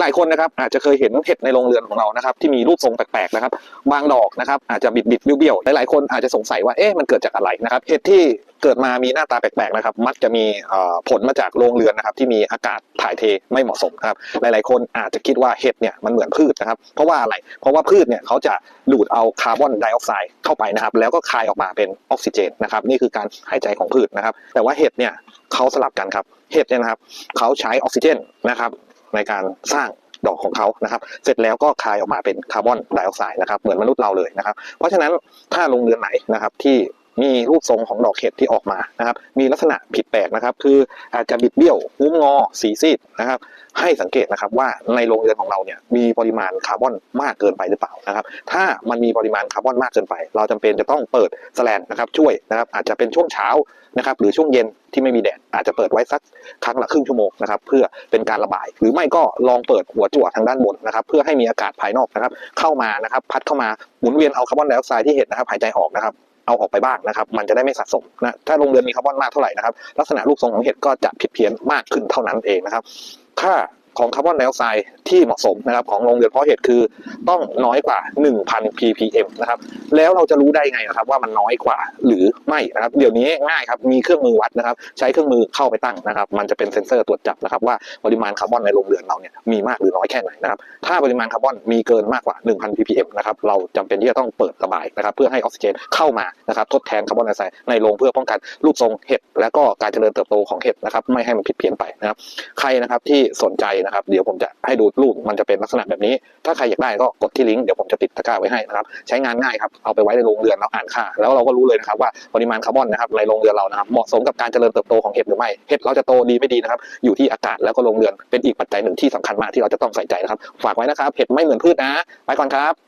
หลายคนนะครับอาจจะเคยเห็นเห็ดในโรงเรือนของเรานะครับที่มีรูปทรงแปลกๆนะครับบางดอกนะครับอาจจะบิดๆเบี้ยวๆหลายๆคนอาจจะสงสัยว่าเอ๊ะมันเกิดจากอะไรนะครับเห็ดที่เกิดมามีหน้าตาแปลกๆนะครับมักจะมีผลมาจากโรงเรือนนะครับที่มีอากาศถ่ายเทไม่เหมาะสมครับหลายๆ คนอาจจะคิดว่าเห็ดเนี่ยมันเหมือนพืชนะครับเพราะว่าอะไรเพราะว่าพืชเนี่ยเขาจะดูดเอาคาร์บอนไดออกไซด์เข้าไปนะครับแล้วก็คายออกมาเป็นออกซิเจนนะครับนี่คือการหายใจของพืชนะครับแต่ว่าเห็ดเนี่ยเขาสลับกันครับเห็ดเนี่ยนะครับเขาใช้ออกซิเจนนะครับ ในการสร้างดอกของเขานะครับ เสร็จแล้วก็คายออกมาเป็นคาร์บอนไดออกไซด์นะครับ เหมือนมนุษย์เราเลยนะครับ เพราะฉะนั้นถ้าโรงเรือนไหนนะครับที่ มีรูปทรงของดอกเห็ดที่ออกมานะครับ มีลักษณะผิดแปลกนะครับ คืออาจจะบิดเบี้ยวงุ้มงอ สีซีดนะครับ ให้สังเกตนะครับว่าในโรงเรือนของเราเนี่ยมีปริมาณคาร์บอนมากเกินไปหรือเปล่านะครับ ถ้ามันมีปริมาณคาร์บอนมากเกินไป เราจำเป็นจะต้องเปิดแสแลนนะครับช่วยนะครับ อาจจะเป็นช่วงเช้านะครับ หรือช่วงเย็นที่ไม่มีแดดอาจจะเปิดไว้สักครั้งละครึ่งชั่วโมงนะครับเพื่อเป็นการระบาย หรือไม่ก็ลองเปิดหัวจั่วทางด้านบนนะครับ เพื่อให้มีอากาศภายนอกนะครับ เข้ามานะครับ พัดเข้ามาหมุนเวียนเอาคาร์บอนไดออกไซด์ที่เห็ดนะครับหายใจออกนะครับ เอาออกไปบ้างนะครับ มันจะได้ไม่สะสมนะถ้าโรงเรือนมีคาร์บอนมากเท่าไหร่นะครับลักษณะรูปทรงของเห็ดก็จะผิดเพี้ยนมากขึ้นเท่านั้นเองนะครับ ถ้า ของคาร์บอนไดออกไซด์ที่เหมาะสมนะครับของโรงเรือนเพาะเห็ดคือต้องน้อยกว่า 1,000 ppm นะครับแล้วเราจะรู้ได้ไงนะครับว่ามันน้อยกว่าหรือไม่นะครับเดี๋ยวนี้ง่ายครับมีเครื่องมือวัดนะครับใช้เครื่องมือเข้าไปตั้งนะครับมันจะเป็นเซ็นเซอร์ตรวจจับนะครับว่าปริมาณคาร์บอนในโรงเรือนเราเนี่ยมีมากหรือน้อยแค่ไหนนะครับถ้าปริมาณคาร์บอนมีเกินมากกว่า 1,000 ppm นะครับเราจำเป็นที่จะต้องเปิดระบายนะครับเพื่อให้ออกซิเจนเข้ามานะครับทดแทนคาร์บอนไดออกไซด์ในโรงเพื่อป้องกันรูปทรงเห็ดและก็การเจริญเติบโตของเห็ดนะครับไม่ให้มันผิดเพี้ยนไปนะครับใครนะครับที่สนใจนะครับ เดี๋ยวผมจะให้ดูรูปมันจะเป็นลักษณะแบบนี้ ถ้าใครอยากได้ก็กดที่ลิงก์เดี๋ยวผมจะติดตะกร้าไว้ให้นะครับ ใช้งานง่ายครับ เอาไปไว้ในโรงเรือนเราอ่านค่า แล้วเราก็รู้เลยนะครับว่าปริมาณคาร์บอนนะครับในโรงเรือนเรานะครับเหมาะสมกับการเจริญเติบโตของเห็ดหรือไม่ เห็ดเราจะโตดีไม่ดีนะครับ อยู่ที่อากาศแล้วก็โรงเรือนเป็นอีกปัจจัยหนึ่งที่สำคัญมากที่เราจะต้องใส่ใจนะครับ ฝากไว้นะครับ เห็ดไม่เหมือนพืชนะ ไปก่อนครับ